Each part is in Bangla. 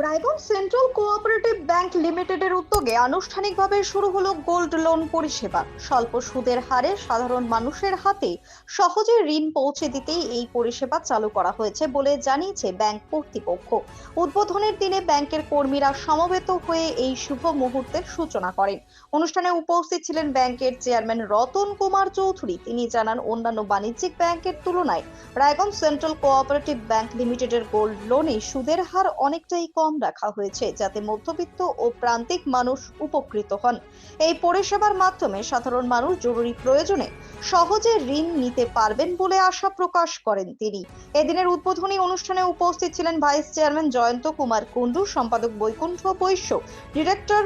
রায়গঞ্জ সেন্ট্রাল কোঅপারেটিভ ব্যাংক লিমিটেডের উদ্যোগে আনুষ্ঠানিকভাবে শুরু হলো গোল্ড লোন পরিষেবা। স্বল্প সুদের হারে সাধারণ মানুষের হাতে সহজে ঋণ পৌঁছে দিতেই এই পরিষেবা চালু করা হয়েছে বলে জানিয়েছে ব্যাংক কর্তৃপক্ষ। উদ্বোধনের দিনে ব্যাংকের কর্মীরা সমবেত হয়ে এই শুভ মুহূর্তের সূচনা করেন। অনুষ্ঠানে উপস্থিত ছিলেন ব্যাংকের চেয়ারম্যান রতন কুমার চৌধুরী। তিনি জানান, অন্যান্য বাণিজ্যিক ব্যাংকের তুলনায় রায়গঞ্জ সেন্ট্রাল কোঅপারেটিভ ব্যাংক লিমিটেডের গোল্ড লোনে সুদের হার অনেকটাই কম। রাখা হয়েছে যাতে মধ্যবিত্ত ও প্রান্তিক মানুষ উপকৃত হন। এই পরিষেবার মাধ্যমে সাধারণ মানুষ জরুরি প্রয়োজনে সহজে ঋণ নিতে পারবেন বলে আশা প্রকাশ করেন তিনি। এদিনের উদ্বোধনী অনুষ্ঠানে উপস্থিত ছিলেন ভাইস চেয়ারম্যান জয়ন্ত কুমার কুণ্ডু, সম্পাদক Baikuntha Baishya, director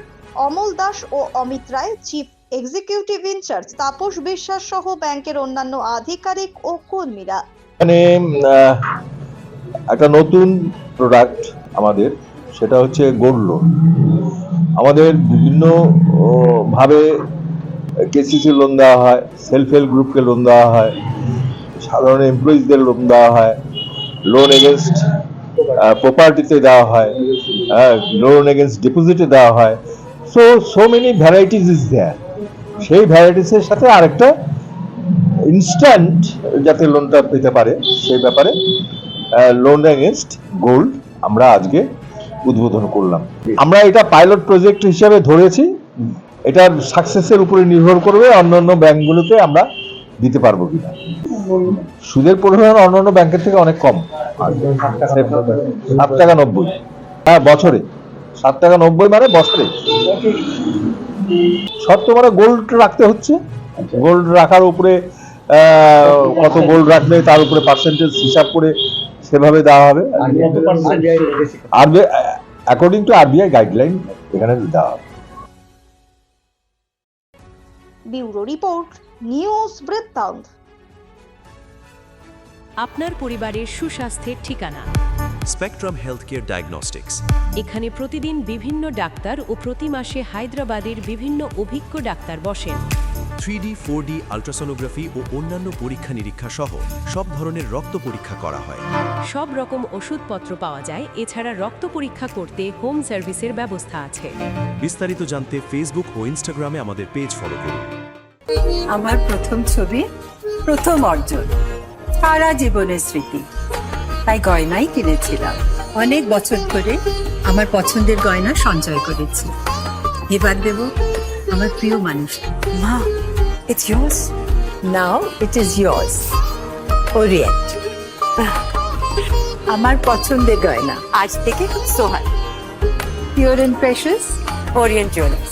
Amal Das O Amit Roy, chief executive in charge Tapas Biswas সহ ব্যাংকের অন্যান্য আধিকারিক ও কর্মীরা। এখানে একটা নতুন প্রোডাক্ট আমাদের সেটা হচ্ছে গোল্ড লোন আমাদের বিভিন্ন ভাবে কেসিসি লোন দেওয়া হয় সেলফ হেল্প গ্রুপকে লোন দেওয়া হয়, সাধারণ এমপ্লয়িজদের লোন দেওয়া হয় লোন এগেনস্ট প্রপার্টিতে দেওয়া হয় লোন এগেনস্ট ডিপোজিটে দেওয়া হয়। So so many varieties is there সেই ভ্যারাইটিসের সাথে আরেকটা ইনস্ট্যান্ট যাতে লোনটা পেতে পারে, সেই ব্যাপারে লোন এগেনস্ট গোল্ড আমরা আজকে উদ্বোধন করলাম। আমরা এটা পাইলট প্রজেক্ট হিসাবে ধরেছি। এটার সাকসেসের উপরে নির্ভর করবে অন্যান্য ব্যাংকগুলোতে আমরা দিতে পারব কিনা। সুদের পরিমাণ অন্যান্য ব্যাংকের থেকে অনেক কম। সাত টাকা নব্বই। হ্যাঁ বছরে। সাত টাকা নব্বই মানে বছরে। শর্ত মানে গোল্ড রাখতে হচ্ছে। গোল্ড রাখার উপরে কত গোল্ড রাখলে তার উপরে পার্সেন্টেজ হিসাব করে সেভাবে দেওয়া হবে। RBI according to RBI guideline এখানে দেওয়া হবে। ব্যুরো রিপোর্ট নিউজ বৃত্তান্ত। আপনার পরিবারের সুস্বাস্থ্যের ঠিকানা। স্পেকট্রাম হেলথ কেয়ার ডায়াগনস্টিক্স এখানে প্রতিদিন বিভিন্ন ডাক্তার ও প্রতি মাসে হায়দ্রাবাদের বিভিন্ন অভিজ্ঞ ডাক্তার বসেন। Three D four D ultrasonography ও অন্যান্য পরীক্ষা নিরীক্ষা সহ সব ধরনের রক্ত পরীক্ষা করা হয়। সব রকম ওষুধপত্র পাওয়া যায় এছাড়া রক্ত পরীক্ষা করতে হোম সার্ভিসের ব্যবস্থা আছে। বিস্তারিত জানতে ফেসবুক ও ইনস্টাগ্রামে আমাদের পেজ ফলো করুন। আমার প্রথম ছবি প্রথম অর্জন সারা জীবনের স্মৃতি। তাই গয়নাই কিনেছিলাম। অনেক বছর ধরে আমার পছন্দের গয়না সঞ্চয় করেছি। এবার দেব আমার প্রিয় মানুষ মা it's years now it is years Orient আমার পছন্দের গয়না আজ থেকে Sohan pure and precious Orient jewellers